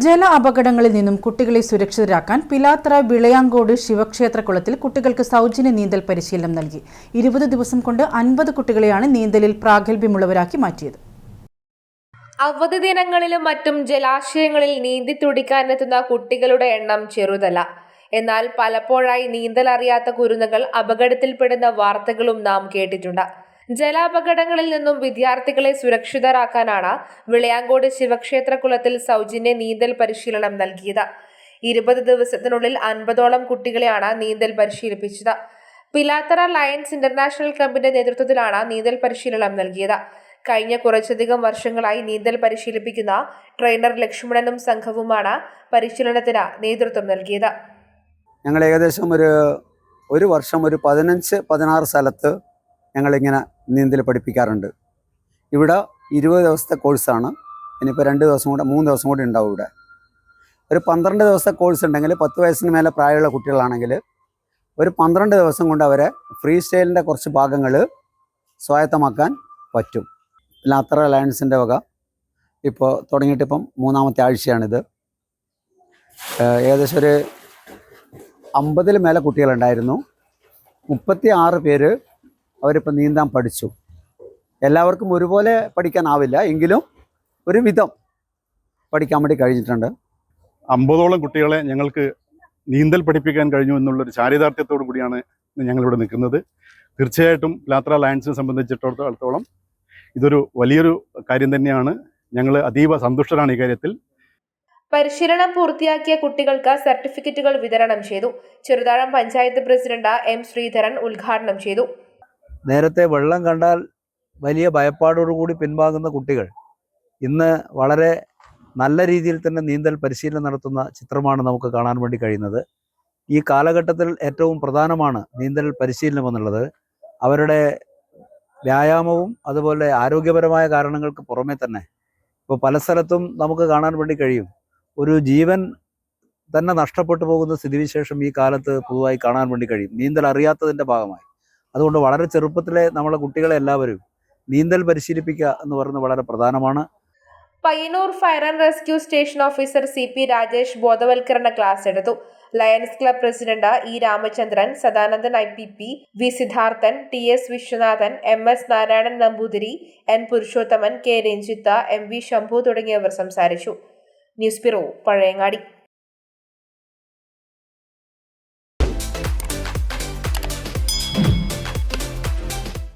ജല അപകടങ്ങളിൽ നിന്നും കുട്ടികളെ സുരക്ഷിതരാക്കാൻ പിലാത്ര വിളയാങ്കോട് ശിവക്ഷേത്രക്കുളത്തിൽ കുട്ടികൾക്ക് സൗജന്യ നീന്തൽ പരിശീലനം നൽകി. ഇരുപത് ദിവസം കൊണ്ട് അൻപത് കുട്ടികളെയാണ് നീന്തലിൽ പ്രാഗൽഭ്യമുള്ളവരാക്കി മാറ്റിയത്. അവധി ദിനങ്ങളിലും മറ്റും ജലാശയങ്ങളിൽ നീന്തി തുടിക്കാനെത്തുന്ന കുട്ടികളുടെ എണ്ണം ചെറുതല്ല. എന്നാൽ പലപ്പോഴായി നീന്തൽ അറിയാത്ത കുരുന്നുകൾ അപകടത്തിൽപ്പെടുന്ന വാർത്തകളും നാം കേട്ടിട്ടുണ്ട്. ജലാപകടങ്ങളിൽ നിന്നും വിദ്യാർത്ഥികളെ സുരക്ഷിതരാക്കാനാണ് വിളയാങ്കോട് ശിവക്ഷേത്ര കുളത്തിൽ സൗജന്യ നീന്തൽ പരിശീലനം നൽകിയത്. ഇരുപത് ദിവസത്തിനുള്ളിൽ അൻപതോളം കുട്ടികളെയാണ് നീന്തൽ പരിശീലിപ്പിച്ചത്. പിലാത്തറ ലയൻസ് ഇന്റർനാഷണൽ ക്ലബിന്റെ നേതൃത്വത്തിലാണ് നീന്തൽ പരിശീലനം നൽകിയത്. കഴിഞ്ഞ കുറച്ചധികം വർഷങ്ങളായി നീന്തൽ പരിശീലിപ്പിക്കുന്ന ട്രെയിനർ ലക്ഷ്മണനും സംഘവുമാണ് പരിശീലനത്തിന് നേതൃത്വം നൽകിയത്. ഞങ്ങൾ ഏകദേശം ഒരു ഒരു വർഷം ഒരു പതിനഞ്ച് പതിനാറ് സ്ഥലത്ത് ഞങ്ങളിങ്ങനെ നീന്തൽ പഠിപ്പിക്കാറുണ്ട്. ഇവിടെ ഇരുപത് ദിവസത്തെ കോഴ്സാണ്. ഇനിയിപ്പോൾ രണ്ട് ദിവസം കൂടെ മൂന്ന് ദിവസം കൂടി ഉണ്ടാവും ഇവിടെ. ഒരു പന്ത്രണ്ട് ദിവസത്തെ കോഴ്സ് ഉണ്ടെങ്കിൽ പത്ത് വയസ്സിന് മേലെ പ്രായമുള്ള കുട്ടികളാണെങ്കിൽ ഒരു പന്ത്രണ്ട് ദിവസം കൊണ്ട് അവരെ ഫ്രീ സ്റ്റൈലിന്റെ കുറച്ച് ഭാഗങ്ങൾ സ്വായത്തമാക്കാൻ പറ്റും. ലാത്തറ അലയൻസിന്റെ വക. ഇപ്പോൾ തുടങ്ങിയിട്ടിപ്പം മൂന്നാമത്തെ ആഴ്ചയാണിത്. ഏകദേശം ഒരു അമ്പതിൽ മേലെ കുട്ടികളുണ്ടായിരുന്നു. മുപ്പത്തി ആറ് പേര് അവരിപ്പോൾ നീന്താൻ പഠിച്ചു. എല്ലാവർക്കും ഒരുപോലെ പഠിക്കാനാവില്ല എങ്കിലും ഒരു വിധം പഠിക്കാൻ വേണ്ടി കഴിഞ്ഞിട്ടുണ്ട്. അമ്പതോളം കുട്ടികളെ ഞങ്ങൾക്ക് നീന്തൽ പഠിപ്പിക്കാൻ കഴിഞ്ഞു എന്നുള്ളൊരു ചാരിതാർത്ഥ്യത്തോടു കൂടിയാണ് ഇന്ന് ഞങ്ങളിവിടെ നിൽക്കുന്നത്. തീർച്ചയായിട്ടും ലാത്ര ലയൻസിനെ സംബന്ധിച്ചിടത്തോളം ഇതൊരു വലിയൊരു കാര്യം തന്നെയാണ്. ഞങ്ങൾ അതീവ സന്തുഷ്ടരാണ് ഈ കാര്യത്തിൽ. പരിശീലനം പൂർത്തിയാക്കിയ കുട്ടികൾക്ക് സർട്ടിഫിക്കറ്റുകൾ വിതരണം ചെയ്തു. ചെറുതാഴം പഞ്ചായത്ത് പ്രസിഡന്റ് എം ശ്രീധരൻ ഉദ്ഘാടനം ചെയ്തു. നേരത്തെ വെള്ളം കണ്ടാൽ വലിയ ഭയപ്പാടോടുകൂടി പിൻവാങ്ങുന്ന കുട്ടികൾ ഇന്ന് വളരെ നല്ല രീതിയിൽ തന്നെ നീന്തൽ പരിശീലനം നടത്തുന്ന ചിത്രമാണ് നമുക്ക് കാണാൻ വേണ്ടി കഴിയുന്നത്. ഈ കാലഘട്ടത്തിൽ ഏറ്റവും പ്രധാനമാണ് നീന്തൽ പരിശീലനം എന്നുള്ളത്. അവരുടെ വ്യായാമവും അതുപോലെ ആരോഗ്യപരമായ കാരണങ്ങൾക്ക് പുറമെ തന്നെ ഇപ്പോൾ പല സ്ഥലത്തും നമുക്ക് കാണാൻ വേണ്ടി കഴിയും. ഒരു ജീവൻ തന്നെ നഷ്ടപ്പെട്ടു പോകുന്ന സ്ഥിതിവിശേഷം ഈ കാലത്ത് പൊതുവായി കാണാൻ വേണ്ടി കഴിയും. നീന്തൽ അറിയാത്തതിന്റെ ഭാഗമായി. അതുകൊണ്ട് വളരെ ചെറുപ്പത്തിലെ നമ്മളെ കുട്ടികളെ എല്ലാവരും നീന്തൽ പരിശീലിപ്പിക്കുക എന്ന് പറയുന്നത് വളരെ പ്രധാനമാണ്. Payyanur fire and rescue station officer C P Rajesh ബോധവൽക്കരണ ക്ലാസ് എടുത്തു. Lions club president E Ramachandran Sadanandan I P P V Siddharthan T S Viswanathan M S Narayanan Namboothiri N Purushothaman K Ranjitha M V Shambhu തുടങ്ങിയവർ സംസാരിച്ചു. News bureau Pazhayangadi.